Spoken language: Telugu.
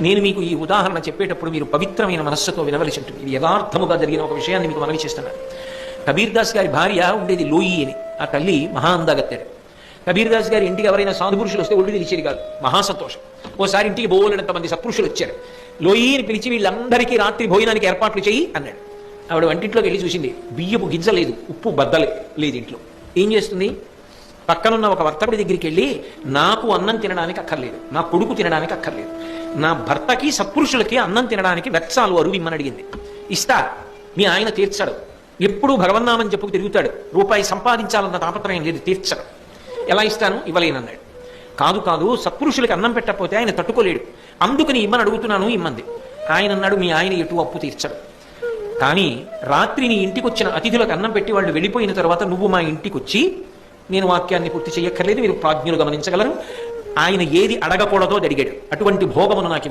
నేను మీకు ఈ ఉదాహరణ చెప్పేటప్పుడు మీరు పవిత్రమైన మనస్సుతో వినవలసి ఉంటుంది. ఇది యథార్థముగా జరిగిన ఒక విషయాన్ని మీకు మనవి చేస్తున్నాను. కబీర్ దాస్ గారి భార్య ఉండేది లోయి అని. ఆ తల్లి మహా అందాగత్తాడు కబీర్ దాస్ గారి ఇంటికి ఎవరైనా సాధు పురుషులు వస్తే ఒళ్ళు తెలిసేది కాదు. మహా సంతోషం. ఓసారి ఇంటికి బోలెడంత మంది సత్పురుషులు వచ్చారు. లోయిని పిలిచి వీళ్ళందరికీ రాత్రి భోజనానికి ఏర్పాట్లు చేయి అన్నాడు. ఆవిడ వంటింట్లోకి వెళ్ళి చూసింది బియ్యపు గింజ లేదు ఉప్పు బద్దలే లేదు ఇంట్లో. ఏం చేస్తుంది? పక్కనున్న ఒక వర్తకుడి దగ్గరికి వెళ్ళి నాకు అన్నం తినడానికి అక్కర్లేదు. నా కొడుకు తినడానికి అక్కర్లేదు. నా భర్తకి సత్పురుషులకి అన్నం తినడానికి వెచ్చాలు అరువు ఇమ్మని అడిగింది. ఇస్తా మీ ఆయన తీర్చాడు. ఎప్పుడూ భగవన్నామని చెప్పుకు తిరుగుతాడు. రూపాయి సంపాదించాలన్న తాపత్రయం లేదు తీర్చడు. ఎలా ఇస్తాను? ఇవ్వలేనన్నాడు. కాదు కాదు సత్పురుషులకి అన్నం పెట్టకపోతే ఆయన తట్టుకోలేడు. అందుకని ఇమ్మని అడుగుతున్నాను ఇమ్మంది. ఆయన అన్నాడు మీ ఆయన ఎటు అప్పు తీర్చడు. కానీ రాత్రి నీ ఇంటికి వచ్చిన అతిథులకు అన్నం పెట్టి వాళ్ళు వెళ్ళిపోయిన తర్వాత నువ్వు మా ఇంటికి వచ్చి నేను వాక్యాన్ని పూర్తి చేయక్కర్లేదు మీరు ప్రాజ్ఞులు గమనించగలరు. ఆయన ఏది అడగకూడదో అది అడిగాడు. అటువంటి భోగమును నాకు